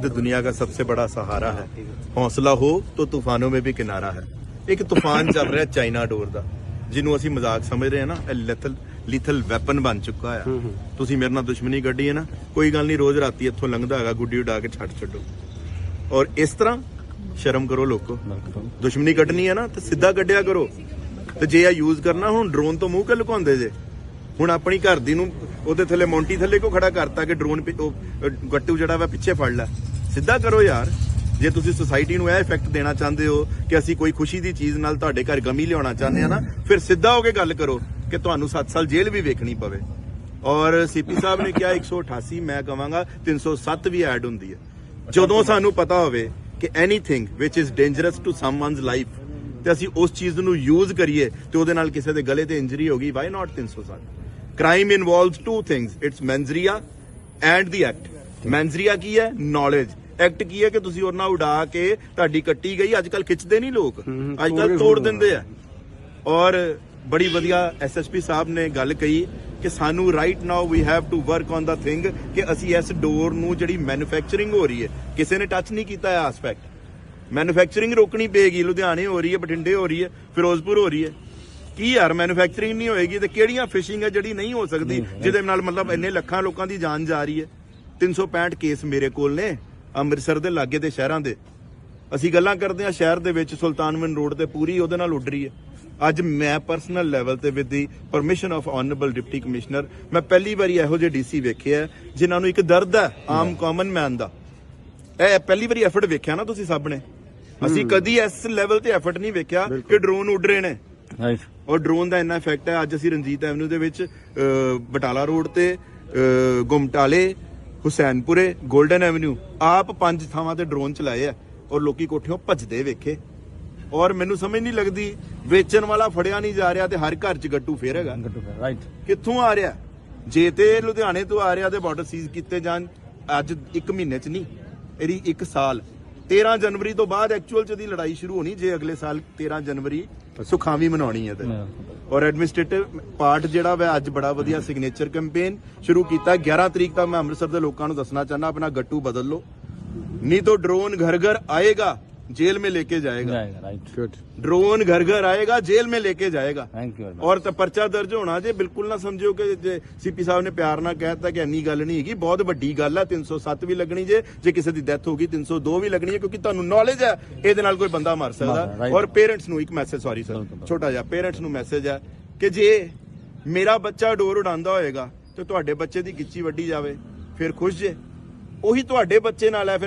दुनिया का सबसे बड़ा सहारा है हौसला हो तो तूफानों में भी किनारा है ਇੱਕ ਤੂਫਾਨ ਚੱਲ ਰਿਹਾ ਚਾਈਨਾ ਡੋਰ ਦਾ ਜਿਹਨੂੰ ਅਸੀਂ ਮਜ਼ਾਕ ਸਮਝਦੇ ਹਾਂ ਨਾ ਇਹ ਲਿਥਲ ਲਿਥਲ ਵੈਪਨ ਬਣ ਚੁੱਕਾ ਆ ਤੁਸੀਂ ਮੇਰੇ ਨਾਲ ਦੁਸ਼ਮਣੀ ਕੱਢੀ ਹੈ ਨਾ ਕੋਈ ਗੱਲ ਨਹੀਂ ਰੋਜ਼ ਰਾਤੀ ਇੱਥੋਂ ਲੰਘਦਾ ਹੈਗਾ ਗੁੱਡੀ ਉਡਾ ਕੇ ਛੱਡ ਛੱਡੋ ਔਰ ਇਸ ਤਰ੍ਹਾਂ ਸ਼ਰਮ ਕਰੋ ਲੋਕੋ ਦੁਸ਼ਮਣੀ ਕੱਢਣੀ ਹੈ ਨਾ ਤੇ ਸਿੱਧਾ ਕੱਢਿਆ ਕਰੋ ਤੇ ਜੇ ਆ ਯੂਜ਼ ਕਰਨਾ ਹੁਣ ਡਰੋਨ ਤੋਂ ਮੂੰਹ ਕਿ ਲੁਕਾਉਂਦੇ ਜੇ ਹੁਣ ਆਪਣੀ ਘਰ ਦੀ ਨੂੰ ਉਹਦੇ ਥੱਲੇ ਮੌਂਟੀ ਥੱਲੇ ਕੋ ਖੜਾ ਕਰਤਾ ਕਿ ਡਰੋਨ ਉਹ ਅਹ, ਗੱਟੂ ਜਿਹੜਾ ਵਾ ਪਿੱਛੇ ਫੜ ਲੈ ਸਿੱਧਾ ਕਰੋ ਯਾਰ। ਜੇ ਤੁਸੀਂ ਸੁਸਾਇਟੀ ਨੂੰ ਇਹ ਇਫੈਕਟ ਦੇਣਾ ਚਾਹੁੰਦੇ ਹੋ ਕਿ ਅਸੀਂ ਕੋਈ ਖੁਸ਼ੀ ਦੀ ਚੀਜ਼ ਨਾਲ ਤੁਹਾਡੇ ਘਰ ਗਮੀ ਲਿਆਉਣਾ ਚਾਹੁੰਦੇ ਆ ਨਾ, ਫਿਰ ਸਿੱਧਾ ਹੋ ਕੇ ਗੱਲ ਕਰੋ ਕਿ ਤੁਹਾਨੂੰ 7 ਸਾਲ ਜੇਲ੍ਹ ਵੀ ਵੇਖਣੀ ਪਵੇ। ਔਰ ਸੀਪੀ ਸਾਹਿਬ ਨੇ ਕਿਹਾ 188 ਮੈਂ ਕਵਾਂਗਾ 307 ਵੀ ਐਡ ਹੁੰਦੀ ਹੈ। ਜਦੋਂ ਸਾਨੂੰ ਪਤਾ ਹੋਵੇ ਕਿ anything which is dangerous to someone's life ਤੇ ਅਸੀਂ ਉਸ ਚੀਜ਼ ਨੂੰ ਯੂਜ਼ ਕਰੀਏ, ਤੇ ਉਹਦੇ ਨਾਲ ਕਿਸੇ ਦੇ ਗਲੇ ਤੇ ਇੰਜਰੀ ਹੋ ਗਈ why not 307 crime involves two things it's mens rea and the act mens rea ਕੀ ਹੈ? ਨੌਲੇਜ ਐਕਟ ਕੀ ਹੈ ਕਿ ਤੁਸੀਂ ਉਹਨਾਂ ਉਡਾ ਕੇ ਤੁਹਾਡੀ ਕੱਟੀ ਗਈ? ਅੱਜ ਕੱਲ ਖਿੱਚਦੇ ਨਹੀਂ ਲੋਕ। ਅੱਜ ਕੱਲ ਤੋੜ ਦਿੰਦੇ ਆ। ਔਰ ਬੜੀ ਵਧੀਆ ਐਸਐਸਪੀ ਸਾਹਿਬ ਨੇ ਗੱਲ ਕਹੀ ਕਿ ਸਾਨੂੰ right now we have to work on the thing ਕਿ ਅਸੀਂ ਇਸ ਡੋਰ ਨੂੰ ਜਿਹੜੀ ਮੈਨੂਫੈਕਚਰਿੰਗ ਹੋ ਰਹੀ ਹੈ ਕਿਸੇ ਨੇ ਟੱਚ ਨਹੀਂ ਕੀਤਾ ਇਹ ਐਸਪੈਕਟ ਮੈਨੂਫੈਕਚਰਿੰਗ ਰੋਕਣੀ ਪਏਗੀ ਲੁਧਿਆਣੇ ਹੋ ਰਹੀ ਹੈ ਬਠਿੰਡੇ ਹੋ ਰਹੀ ਹੈ ਫਿਰੋਜ਼ਪੁਰ ਹੋ ਰਹੀ ਹੈ। ਕੀ ਯਾਰ ਮੈਨੂਫੈਕਚਰਿੰਗ ਨਹੀਂ ਹੋਏਗੀ ਤੇ ਕਿਹੜੀਆਂ ਫਿਸ਼ਿੰਗ ਹੈ ਜਿਹੜੀ ਨਹੀਂ ਹੋ ਸਕਦੀ ਜਿਹਦੇ ਨਾਲ ਮਤਲਬ ਇੰਨੇ ਲੱਖਾਂ ਲੋਕਾਂ ਦੀ ਜਾਨ ਜਾ ਰਹੀ ਹੈ। 365 ਕੇਸ ਮੇਰੇ ਕੋਲ ਨੇ ਅੰਮ੍ਰਿਤਸਰ ਦੇ ਲਾਗੇ ਦੇ ਸ਼ਹਿਰਾਂ ਦੇ। ਅਸੀਂ ਗੱਲਾਂ ਕਰਦੇ ਹਾਂ ਸ਼ਹਿਰ ਦੇ ਵਿੱਚ ਸੁਲਤਾਨਵਿੰਡ ਰੋਡ ਤੇ ਪੂਰੀ ਉਹਦੇ ਨਾਲ ਉੱਡ ਰਹੀ ਹੈ। ਅੱਜ ਮੈਂ ਪਰਸਨਲ ਲੈਵਲ ਤੇ with the permission of honourable deputy commissioner ਮੈਂ ਪਹਿਲੀ ਵਾਰੀ ਇਹੋ ਜਿਹੇ ਡੀਸੀ ਵੇਖਿਆ ਜਿਨ੍ਹਾਂ ਨੂੰ ਇੱਕ ਦਰਦ ਹੈ ਆਮ ਕਾਮਨ ਮੈਨ ਦਾ। ਇਹ ਪਹਿਲੀ ਵਾਰੀ ਐਫਰਟ ਵੇਖਿਆ ਨਾ ਤੁਸੀਂ ਸਭ ਨੇ ਅਸੀਂ ਕਦੀ ਇਸ ਲੈਵਲ ਤੇ ਐਫਰਟ ਨਹੀਂ ਵੇਖਿਆ ਕਿ ਡਰੋਨ ਉੱਡ ਰਹੇ ਨੇ। ਰਾਈਟ ਔਰ ਡਰੋਨ ਦਾ ਇੰਨਾ ਇਫੈਕਟ ਹੈ ਅੱਜ ਅਸੀਂ ਰਣਜੀਤ ਐਵਨਿਊ ਦੇ ਵਿੱਚ ਬਟਾਲਾ ਰੋਡ ਤੇ ਗੁਮਟਾਲੇ ਹੁਸੈਨਪੁਰੇ 골ਡਨ ਐਵਨਿਊ। ਆਪ ਪੰਜ ਥਾਵਾਂ ਤੇ ਡਰੋਨ ਚਲਾਏ ਆ ਔਰ ਲੋਕੀ ਕੋਠਿਓਂ ਭੱਜਦੇ ਵੇਖੇ। ਔਰ ਮੈਨੂੰ ਸਮਝ ਨਹੀਂ ਲੱਗਦੀ ਵੇਚਣ ਵਾਲਾ ਫੜਿਆ ਨਹੀਂ ਜਾ ਰਿਹਾ ਤੇ ਹਰ ਘਰ 'ਚ ਗੱਟੂ ਫੇਰ ਹੈਗਾ। ਗੱਟੂ ਰਾਈਟ ਕਿੱਥੋਂ ਆ ਰਿਹਾ? ਜੇ ਤੇ ਲੁਧਿਆਣੇ ਤੋਂ ਆ ਰਿਹਾ ਤੇ ਬਾਰਡਰ ਸੀਜ਼ ਕੀਤੇ ਜਾਣ ਅੱਜ 1 ਮਹੀਨੇ 'ਚ ਨਹੀਂ ਇਹਦੀ 1 ਸਾਲ। 13 ਜਨਵਰੀ ਤੋਂ ਬਾਅਦ ਐਕਚੁਅਲ 'ਚ ਦੀ ਲੜਾਈ ਸ਼ੁਰੂ ਹੋਣੀ ਜੇ ਅਗਲੇ ਸਾਲ 13 ਜਨਵਰੀ ਸੁਖਾਵੀ ਮਨਾਉਣੀ ਹੈ ਤੇ। ਔਰ ਐਡਮਿਨਿਸਟ੍ਰੇਟਿਵ ਪਾਰਟ ਜਿਹੜਾ ਵਾ, ਅੱਜ ਬੜਾ ਵਧੀਆ ਸਿਗਨੇਚਰ ਕੈਂਪੇਨ ਸ਼ੁਰੂ ਕੀਤਾ। 11 ਤਰੀਕ ਤੱਕ ਮੈਂ ਅੰਮ੍ਰਿਤਸਰ ਦੇ ਲੋਕਾਂ ਨੂੰ ਦੱਸਣਾ ਚਾਹੁੰਦਾ, ਆਪਣਾ ਗੱਟੂ ਬਦਲ ਲਓ। ਨਹੀਂ ਤਾਂ ਡਰੋਨ ਘਰ ਘਰ ਆਏਗਾ। जेल में लेके जाएगा ਜਾਏਗਾ ਰਾਈਟ ਗੁੱਡ ड्रोन घर घर आएगा जेल में लेके जाएगा ਥੈਂਕ ਯੂ ਔਰ ਤਾਂ ਪਰਚਾ ਦਰਜ ਹੋਣਾ ਜੇ ਬਿਲਕੁਲ ਨਾ ਸਮਝਿਓ ਕਿ ਜੇ ਸੀਪੀ ਸਾਹਿਬ ਨੇ ਪਿਆਰ ਨਾਲ ਕਹਿਤਾ ਕਿ ਇੰਨੀ ਗੱਲ ਨਹੀਂ ਹੈਗੀ ਬਹੁਤ ਵੱਡੀ ਗੱਲ ਹੈ 307 ਵੀ ਲੱਗਣੀ ਜੇ ਜੇ ਕਿਸੇ ਦੀ ਡੈਥ ਹੋ ਗਈ 302 ਵੀ ਲੱਗਣੀ ਹੈ ਕਿਉਂਕਿ ਤੁਹਾਨੂੰ ਨੌਲੇਜ ਹੈ ਇਹਦੇ ਨਾਲ ਕੋਈ ਬੰਦਾ ਮਰ ਸਕਦਾ right. ਔਰ ਪੇਰੈਂਟਸ ਨੂੰ ਇੱਕ ਮੈਸੇਜ ਸੌਰੀ ਸਰ ਬਿਲਕੁਲ। ਛੋਟਾ ਜਿਹਾ ਪੇਰੈਂਟਸ ਨੂੰ ਮੈਸੇਜ ਹੈ ਕਿ ਜੇ ਮੇਰਾ ਬੱਚਾ ਡੋਰ ਉਡਾਉਂਦਾ ਹੋਏਗਾ ਤੇ ਤੁਹਾਡੇ ਬੱਚੇ ਦੀ ਗਿੱਚੀ ਵੱਡੀ ਜਾਵੇ ਫਿਰ ਖੁਸ਼ ਜੇ ਉਹੀ ਤੁਹਾਡੇ ਬੱਚੇ ਨਾਲ ਹੈ ਫਿਰ